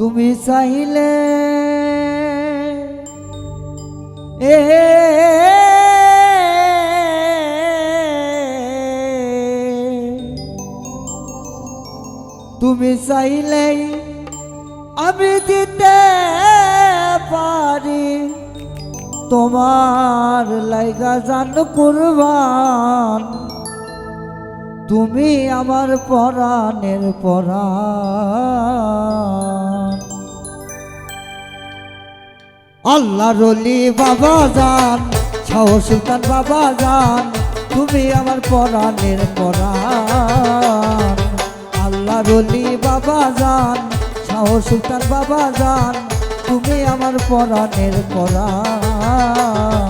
তুমি চাইলে এ তুমি চাইলেই আমি দিতে পারি। তোমার লাইগা জান কুরবান। তুমি আমার পরাণের পরাণ। আল্লাহ রলি বাবা যান শাহ সুলতান বাবা যান তুমি আমার পরাণের পরাণ। আল্লাহ রলি বাবা যান শাহ সুলতান বাবা যান তুমি আমার পরাণের পরাণ।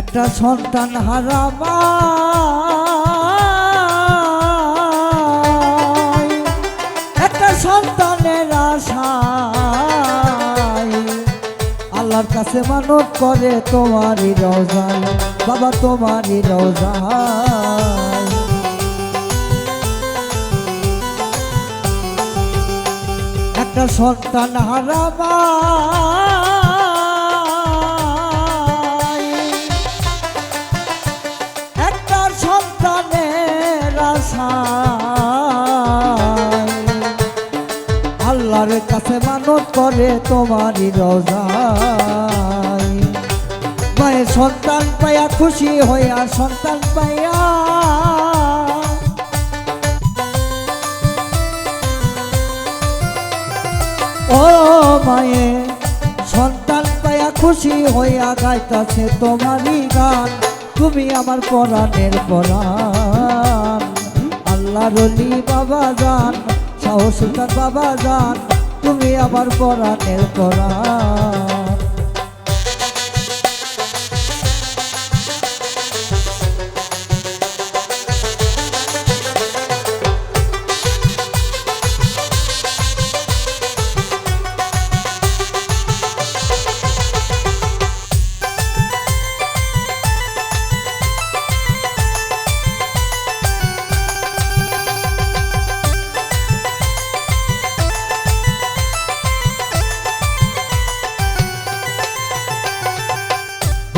একটা সন্তান হারামা একটা সন্তানের আশায়। আল্লাহর কাছে মানত করে তোমারই রোজায় বাবা, তোমারই রোজায় একটা সন্তান হারামা কাছে মানত করে তোমারই রোজায়। মায়ের সন্তান পাইয়া খুশি হইয়া সন্তান পাইয়া ও মায়ে, সন্তান পাইয়া খুশি হইয়া গাইতাছে তোমারই গান। তুমি আমার পরাণের পরাণ। আল্লাহ রলি বাবা যান শাহ বাবা যান তুমি আমার পরাণের পরাণ।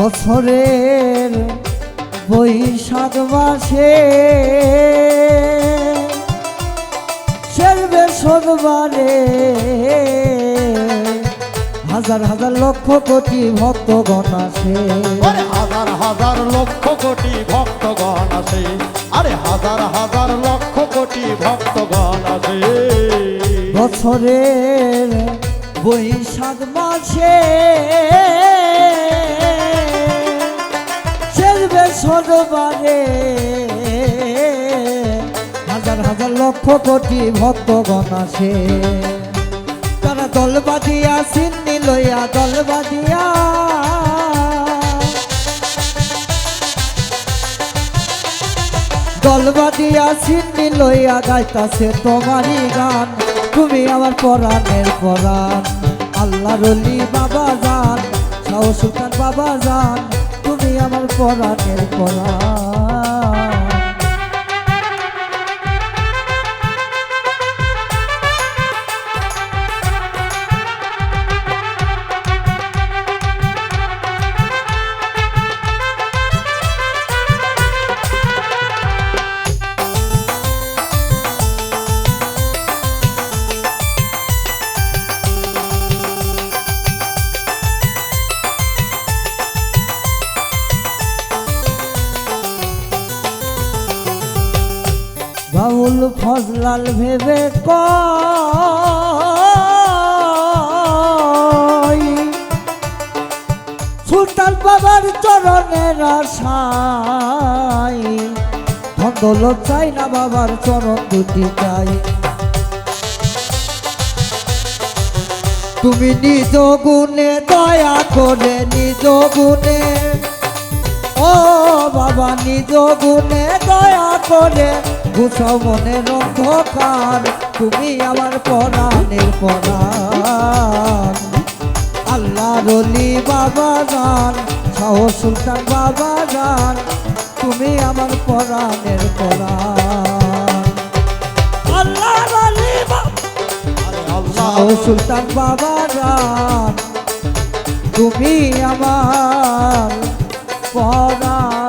বছরের বৈশাখ মাসে সেরবে সোমবারে হাজার হাজার লক্ষ কোটি ভক্তগণ আসে। আরে হাজার হাজার লক্ষ কোটি ভক্তগণ আছে আরে হাজার হাজার লক্ষ কোটি ভক্তগণ আছে বছরের বৈশাখ মাসে সোমবারে হাজার হাজার লক্ষ কোটি ভক্তগণ আসে। তারা দল বাঁধিয়া সিন্নি লইয়া দল বাঁধিয়া। দল বাঁধিয়া সিন্নি লইয়া গাইতাছে তোমারই গান। তুমি আমার পরাণের পরাণ। আল্লাহ রলি বাবা যান শাহ সুলতান বাবা যান আমার পরাণের পরাণ। বাউল ফজলাল ভেবে কয়, সুলতান বাবার চরণের আশায় ধন চাই না বাবার চরণ দুটি চাই। তুমি নিজ গুণে দয়া করে নিজ গুণে, ও বাবা, নিজ গুণে দয়া করে গুছাও মনের অন্ধকার তুমি আমার পরাণের পরাণ। আল্লাহ রলি বাবা জান, শাহ সুলতান বাবা জান, তুমি আমার পরাণের পরাণ। আল্লাহ রলি আরে সুলতান বাবা রান তুমি আমার পরাণ।